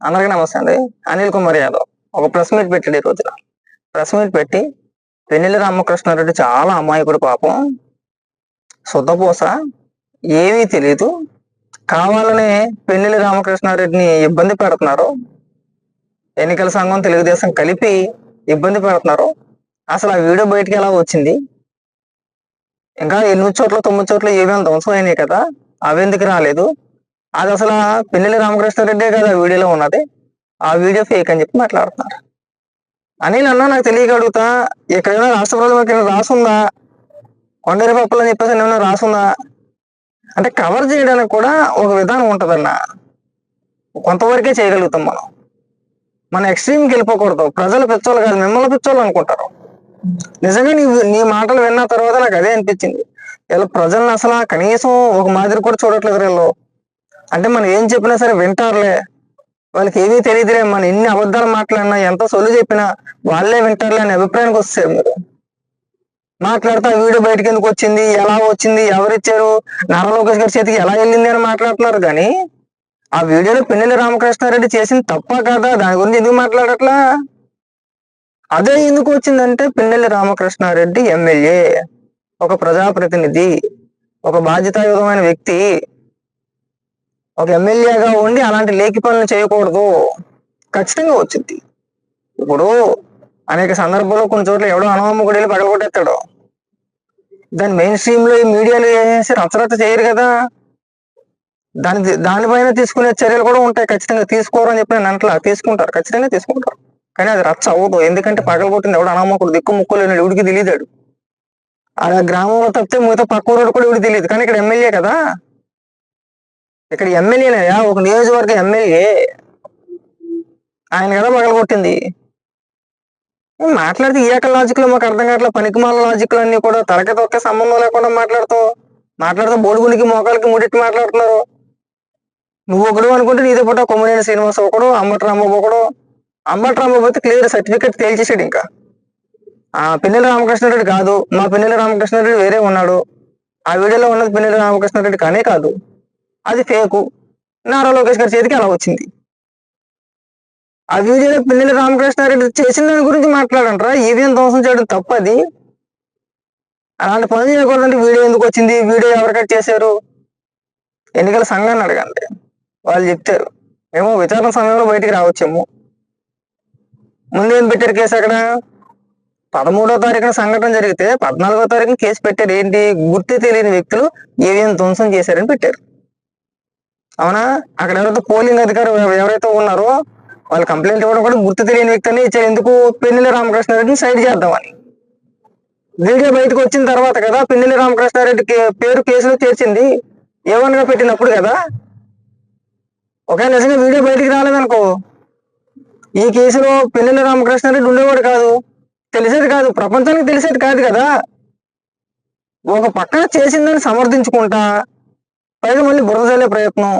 అందరికీ నమస్తే అండి. అనిల్ కుమార్ యాదవ్. ఒక ప్రెస్ మీట్ పెట్టాడు ఈ రోజున. ప్రెస్ మీట్ పెట్టి వెన్నెల రామకృష్ణారెడ్డి చాలా అమాయకుడు పాపం. శుద్ధపూస ఏమీ తెలియదు కావాలనే పెన్నెల్లి రామకృష్ణారెడ్డిని ఇబ్బంది పెడుతున్నారు. ఎన్నికల సంఘం తెలుగుదేశం కలిపి ఇబ్బంది పెడుతున్నారు. అసలు ఆ వీడియో బయటికి ఎలా వచ్చింది? ఇంకా ఎనిమిది చోట్ల తొమ్మిది చోట్ల ఏమేమి ధ్వంసం అయినాయి కదా? అవి ఎందుకు రాలేదు? అది అసలు పిన్నెల్లి రామకృష్ణారెడ్డే కదా ఆ వీడియోలో ఉన్నది. ఆ వీడియో ఫేక్ అని చెప్పి మాట్లాడుతున్నారు. అనిల్ అన్న నాకు తెలియక అడుగుతా ఎక్కడైనా రాష్ట్ర ప్రభుత్వం ఎక్కడైనా రాసుందా? కొండరి పప్పులు అని చెప్పేసి ఏమైనా రాసుందా? అంటే కవర్ చేయడానికి కూడా ఒక విధానం ఉంటుందన్న. కొంతవరకే చేయగలుగుతాం మనం. మన ఎక్స్ట్రీమ్కి వెళ్ళిపోకూడదు. ప్రజలు పిచ్చోళ్ళు కాదు మిమ్మల్ని పిచ్చోళ్ళు అనుకుంటారు. నిజంగా నీ నీ మాటలు విన్న తర్వాత నాకు అదే అనిపించింది. ఇలా ప్రజల్ని అసలు కనీసం ఒక మాదిరి కూడా చూడట్లేదు వీళ్ళు. అంటే మనం ఏం చెప్పినా సరే వింటారులే. వాళ్ళకి ఏమీ తెలియదులే. మనం ఎన్ని అబద్ధాలు మాట్లాడినా ఎంత సొల్లు చెప్పినా వాళ్ళే వింటారులే అనే అభిప్రాయానికి వస్తారు మీరు. మాట్లాడుతూ వీడియో బయటకు ఎందుకు వచ్చింది? ఎలా వచ్చింది? ఎవరిచ్చారు నారా లోకేష్ గారి చేతికి ఎలా వెళ్ళింది అని మాట్లాడుతున్నారు. కానీ ఆ వీడియోలో పిన్నెల్లి రామకృష్ణారెడ్డి చేసింది తప్ప కదా? దాని గురించి ఎందుకు మాట్లాడట్లా? అదే ఎందుకు వచ్చిందంటే పిన్నెల్లి రామకృష్ణారెడ్డి ఎమ్మెల్యే ఒక ప్రజాప్రతినిధి ఒక బాధ్యతాయుతమైన వ్యక్తి ఒక ఎమ్మెల్యేగా ఉండి అలాంటి లేఖి పనులు చేయకూడదు. ఖచ్చితంగా వచ్చింది ఇప్పుడు అనేక సందర్భాల్లో కొన్ని చోట్ల ఎవడో అనవమ్మకుడు వెళ్ళి పగలగొట్టేస్తాడు. దాని మెయిన్ స్ట్రీమ్లో ఈ మీడియాలో వేసి రచ్చరచ్చ చేయరు కదా. దాని దానిపైన తీసుకునే చర్యలు కూడా ఉంటాయి. ఖచ్చితంగా తీసుకోరు అని చెప్పి నేను అంటలా తీసుకుంటారు. ఖచ్చితంగా తీసుకుంటారు. కానీ అది రచ్చ అవ్వదు. ఎందుకంటే పగలగొట్టింది ఎవడు అనమ్మకుడు దిక్కు ముక్కు లేని ఎవడికి తెలియదాడు ఆ గ్రామంలో తప్పితే మిగతా పక్క ఊరోడు కూడా ఎవడికి తెలియదు. కానీ ఇక్కడ ఎమ్మెల్యే కదా. ఇక్కడ ఎమ్మెల్యేనయ్యా ఒక నియోజకవర్గ ఎమ్మెల్యే. ఆయన కదా పగలగొట్టింది. మాట్లాడితే ఈ యొక్క లాజిక్లో మాకు అర్థం కావట్లేదు పనికిమాల లాజిక్లు అన్ని కూడా తలకి తొక్క సంబంధం లేకుండా మాట్లాడుతావు. మాట్లాడుతూ బోడుగునికి మోకాలకి ముడిట్టి మాట్లాడుతున్నారు. నువ్వు ఒకడు అనుకుంటే నీతో పాటు కొమ్మనేని శ్రీనివాస్ ఒకడు అంబటి రాంబాబు ఒకడు. అంబటి రాంబాబు అయితే క్లియర్ సర్టిఫికేట్ తేల్చేసాడు ఇంకా. ఆ పిన్నెల రామకృష్ణారెడ్డి కాదు. మా పిన్నెల రామకృష్ణారెడ్డి వేరే ఉన్నాడు. ఆ వీడియోలో ఉన్నది పిన్నెల రామకృష్ణారెడ్డి కానే కాదు. అది ఫేకు. నారా లోకేష్ గారి చేతికి అలా వచ్చింది. ఆ వీడియోలో పిన్నెల రామకృష్ణారెడ్డి చేసిన దాని గురించి మాట్లాడంటారా ఈవీఎం ధ్వంసం చేయడం తప్పది. అలాంటి పనులు చేయకూడదంటే వీడియో ఎందుకు వచ్చింది? వీడియో ఎవరు కట్ చేశారు? ఎన్నికల సంఘాన్ని అడగండి. వాళ్ళు చెప్తారు. మేము విచారణ సమయంలో బయటికి రావచ్చేమో. ముందు ఏం పెట్టారు కేసు అక్కడ? పదమూడో తారీఖున సంఘటన జరిగితే పద్నాలుగో తారీఖున కేసు పెట్టారు. ఏంటి? గుర్తు తెలియని వ్యక్తులు ఏవేం ధ్వంసం చేశారని పెట్టారు. అవునా? అక్కడ ఎవరైతే పోలింగ్ అధికారులు ఎవరైతే ఉన్నారో వాళ్ళు కంప్లైంట్ ఇవ్వడం కూడా గుర్తు తెలియని వ్యక్తిని ఇచ్చారు. ఎందుకు? పెన్నెల రామకృష్ణారెడ్డిని సైడ్ చేద్దామని. వీడియో బయటకు వచ్చిన తర్వాత కదా పెన్నెల రామకృష్ణారెడ్డి పేరు కేసులో చేర్చింది. ఏమనగా పెట్టినప్పుడు కదా. ఒకవేళ నిజంగా వీడియో బయటికి రాలేదనుకో ఈ కేసులో పెన్నెల రామకృష్ణారెడ్డి ఉండేవాడు కాదు. తెలిసేది కాదు. ప్రపంచానికి తెలిసేది కాదు కదా. ఒక పక్కన చేసిందని సమర్థించుకుంటా పైగా మళ్ళీ బురద చల్లే ప్రయత్నం.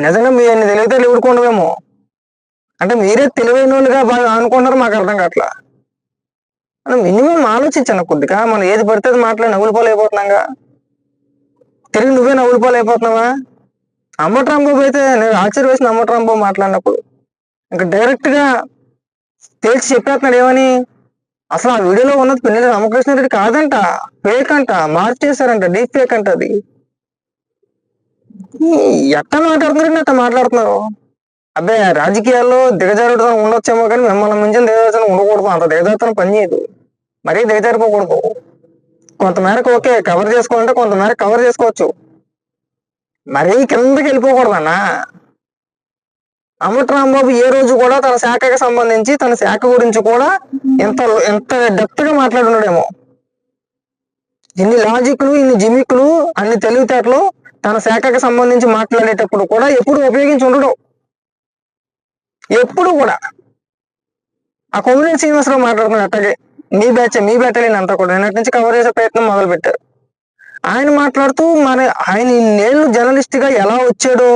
నిజంగా మీ అన్ని తెలివితేటలు ఎవడుకోండవేమో అంటే మీరే తెలివైన వాళ్ళుగా బాగా అనుకుంటారు మాకు అర్థం కావట్లా? మనం మినిమం ఆలోచించాను కొద్దిగా. మనం ఏది పడితే అది మాట్లాడి నవ్వులపోలేకపోతున్నాగా. తిరిగి నువ్వే నవ్వులపోలేకపోతున్నావా? పాలైపోతున్నావా అయితే నేను ఆశ్చర్య వేసిన అమ్మటి మాట్లాడినప్పుడు. ఇంకా డైరెక్ట్గా తేల్చి చెప్పేస్తున్నాడు ఏమని? అసలు ఆ వీడియోలో ఉన్నది పిల్లలు రామకృష్ణారెడ్డి కాదంట. ఫేక్ అంట. మార్చేశారంట. డీప్ ఫేక్ అంట అది. ఈ ఎట్ట మాట్లాడుతున్నారు? అట్లా మాట్లాడుతున్నారు అబ్బే రాజకీయాల్లో దిగజారుడుతనం ఉండొచ్చేమో కానీ మిమ్మల్ని మించిన దిగజారుతనం ఉండకూడదు. అంత దిగజారుతనం పని చేయదు. మరీ దిగజారిపోకూడదు. కొంతమేరకు ఓకే కవర్ చేసుకోవాలంటే కొంతమేర కవర్ చేసుకోవచ్చు. మరీ కిందకి వెళ్ళిపోకూడదు అన్న అమృత రాంబాబు ఏ రోజు కూడా తన శాఖకి సంబంధించి తన శాఖ గురించి కూడా ఎంత ఎంత డెప్త్గా మాట్లాడున్నాడేమో. ఇన్ని లాజిక్లు ఇన్ని జిమిక్లు అన్ని తెలివితేటలు తన శాఖకు సంబంధించి మాట్లాడేటప్పుడు కూడా ఎప్పుడు ఉపయోగించి ఉండడు. ఎప్పుడు కూడా. ఆ కొమ్మినేని శ్రీనివాసరావు మాట్లాడుతున్నాడు అట్టగే మీ బ్యాచ్ మీ బ్యాటలీన్ అంతా కూడా నిన్నటి నుంచి కవర్ చేసే ప్రయత్నం మొదలు పెట్టారు ఆయన మాట్లాడుతూ మరి ఆయన ఇన్నేళ్ళు జర్నలిస్ట్గా ఎలా వచ్చాడో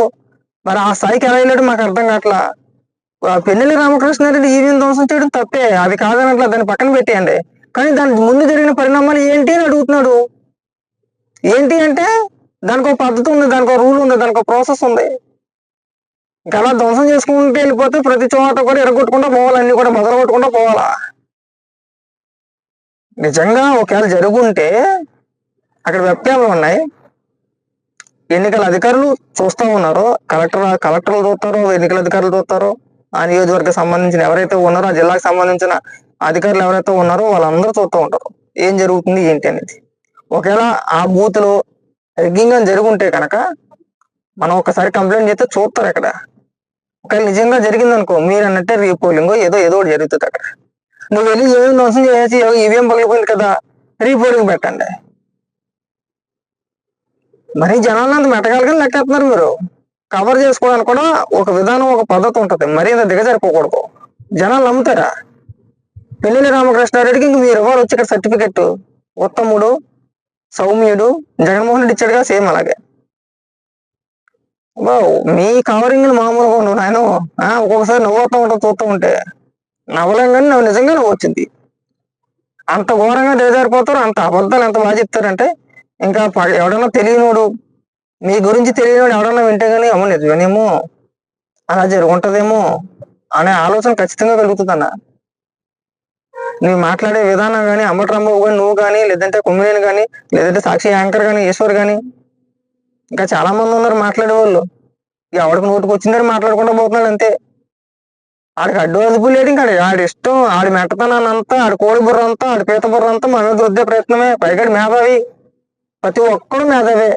మరి ఆ స్థాయికి ఎలా వెళ్ళాడు మాకు అర్థం కావట్లా. ఆ పెన్నెల్లి రామకృష్ణారెడ్డి ఈవీఎం ధ్వంసం చేయడం తప్పే అది కాదనట్లా దాన్ని పక్కన పెట్టేయండి. కానీ దాని ముందు జరిగిన పరిణామాలు ఏంటి అని అడుగుతున్నాడు. ఏంటి అంటే దానికి ఒక పద్ధతి ఉంది దానికి ఒక రూల్ ఉంది దానికి ఒక ప్రాసెస్ ఉంది. ఇంకా అలా ధ్వంసం చేసుకుంటూ వెళ్ళిపోతే ప్రతి చోట కూడా ఎరగొట్టుకుంటూ పోవాలి అన్ని కూడా మొదలు కొట్టుకుంటూ పోవాలా? నిజంగా ఒకవేళ జరుగుంటే అక్కడ వెబ్ ఉన్నాయి. ఎన్నికల అధికారులు చూస్తూ ఉన్నారు కలెక్టర్ కలెక్టర్లు చూస్తారు ఎన్నికల అధికారులు చూస్తారు ఆ నియోజకవర్గ సంబంధించిన ఎవరైతే ఉన్నారో ఆ జిల్లాకు సంబంధించిన అధికారులు ఎవరైతే ఉన్నారో వాళ్ళందరూ చూస్తూ ఉంటారు. ఏం జరుగుతుంది ఏంటి అనేది. ఒకవేళ ఆ బూత్లో లో రిగ్గింగ్ అని జరుగుంటే కనుక మనం ఒకసారి కంప్లైంట్ చేస్తే చూస్తారు అక్కడ. ఒకవేళ నిజంగా జరిగింది అనుకో మీరు అన్నట్టే రీపోలింగ్ ఏదో ఏదో ఒకటి జరుగుతుంది అక్కడ. నువ్వు వెళ్ళి ఏమేమి ధ్వంసం చేసి ఈవీఎం పగిలిపోయింది కదా రీపోలింగ్ పెట్టండి. మరి జనాలు అంత మెట్టగలగా లెక్కేస్తున్నారు మీరు. కవర్ చేసుకోవడానికి కూడా ఒక విధానం ఒక పద్ధతి ఉంటుంది. మరీ ఇంత దిగజారిపోకూడదు జనాలు నమ్ముతారా? పెళ్ళి రామకృష్ణారెడ్డికి ఇంక మీరు ఇవ్వాలి వచ్చి ఇక్కడ సర్టిఫికెట్ ఉత్తముడు సౌమ్యుడు జగన్మోహన్ రెడ్డి ఇచ్చాడుగా సేమ్ అలాగే. బావు మీ కవరింగ్ మామూలుగా ఉండవు నాయన. ఒక్కొక్కసారి నవ్వుతూ ఉంటా చూస్తూ ఉంటే. నవ్వలేం కానీ నువ్వు నిజంగా నవ్వు వచ్చింది అంత ఘోరంగా దిగజారిపోతారు అంత అబద్ధాలు ఎంత బాగా చెప్తారంటే ఇంకా ఎవడన్నా తెలియనోడు మీ గురించి తెలియనోడు ఎవడన్నా వింటే కానీ అమ్మ నిజమేనేమో అలా జరుగుంటదేమో అనే ఆలోచన ఖచ్చితంగా కలుగుతుందన్న. నువ్వు మాట్లాడే విధానం కానీ అమ్మట్రాంబాబు కానీ నువ్వు కానీ లేదంటే కుమ్మినేని కానీ లేదంటే సాక్షి యాంకర్ కానీ ఈశ్వర్ కానీ ఇంకా చాలా మంది ఉన్నారు మాట్లాడే వాళ్ళు. ఎవడికి నోటికి వచ్చిందని మాట్లాడకుండా పోతున్నాడు అంతే. ఆడికి అడ్డు అదుపు లేడు ఇంకా ఆడి- ఇష్టం ఆడి మెట్టతనాన్ని అంతా ఆడి కోడి బుర్ర అంతా ఆడి పీత బుర్ర అంతా మన మీద వద్దే ప్రయత్నమే. పైగా మేధావి. ప్రతి ఒక్కడు మేధావే.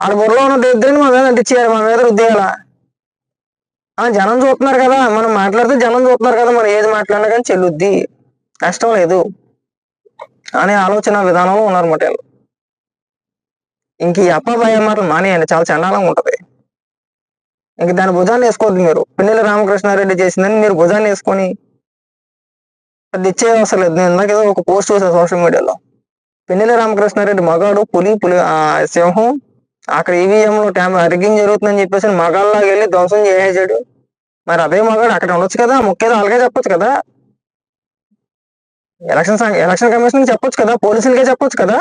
ఆడి బుర్రలో ఉన్న దరిద్రాన్ని మా మీద అంటించేయాలి మా మీద ఉద్యోగాల ఆ జనం చూస్తున్నారు కదా మనం మాట్లాడితే జనం చూస్తున్నారు కదా మనం ఏది మాట్లాడినా కానీ చెల్లుద్ది. కష్టం లేదు. అనే ఆలోచన విధానంలో ఉన్నారన్నమాట వీళ్ళు. ఇంక ఈ అప్ప భయ మాటలు మానేయండి చాలా చండాలంగా ఉంటది. ఇంక దాని భుజాన్ని వేసుకోవద్దు మీరు. పిన్నెల రామకృష్ణారెడ్డి చేసిందని మీరు భుజాన్ని వేసుకొని అది ఇచ్చే అవసరం లేదు. నేను ఇందాక ఏదో ఒక పోస్ట్ చూసాను సోషల్ మీడియాలో. పిన్నెల రామకృష్ణారెడ్డి మగాడు పులి పులి ఆ సింహం అక్కడ ఈవీఎం లో ట్యామ్ రిగ్గింగ్ జరుగుతుందని చెప్పేసి మగాళ్ళలాగా వెళ్ళి ధ్వంసం చేసేసాడు. మరి అదే మగాడు అక్కడ ఉండొచ్చు కదా ముఖ్యత అలాగే చెప్పొచ్చు కదా. ఎలక్షన్ ఎలక్షన్ కమిషన్ చెప్పొచ్చు కదా పోలీసులకే చెప్పొచ్చు కదా?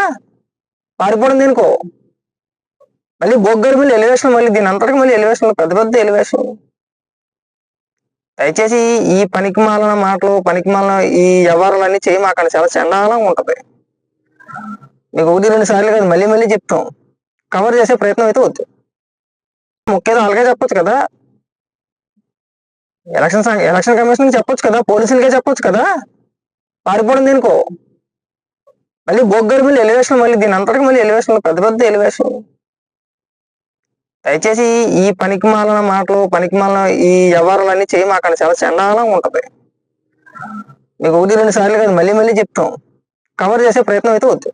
పారిపోవడం దీనికో? మళ్ళీ బొగ్గర్ మళ్ళీ ఎలివేషన్ మళ్ళీ దీని అంతటికి మళ్ళీ ఎలివేషన్ పెద్ద పెద్ద ఎలివేషన్ దయచేసి ఈ పనికిమాలిన మాటలు పనికిమాలిన ఈ వ్యవహారాలన్నీ చేయి మాకండి. చాలా చండాలంగా ఉంటుంది. మీకు ఒకటి రెండు సార్లు కాదు మళ్ళీ మళ్ళీ చెప్తాం. కవర్ చేసే ప్రయత్నం అయితే వద్దు. ముఖ్యంగా అలాగే చెప్పొచ్చు కదా? ఎలక్షన్ ఎలక్షన్ కమిషన్ చెప్పొచ్చు కదా? పోలీసులకే చెప్పొచ్చు కదా? పారిపోవడం దేనికో మళ్ళీ బొగ్గరి మళ్ళీ ఎలివేషన్ మళ్ళీ దీని అంతటికి మళ్ళీ ఎలివేషన్ పెద్ద పెద్ద ఎలివేషన్ దయచేసి ఈ పనికిమాలిన మాటలు పనికిమాలిన ఈ వ్యవహారాలు అన్ని చేయి మాకండి చాలా చండాలంగా ఉంటది. మీకు ఒకటి రెండు సార్లు కాదు మళ్ళీ మళ్ళీ చెప్తాం. కవర్ చేసే ప్రయత్నం అయితే వద్దు.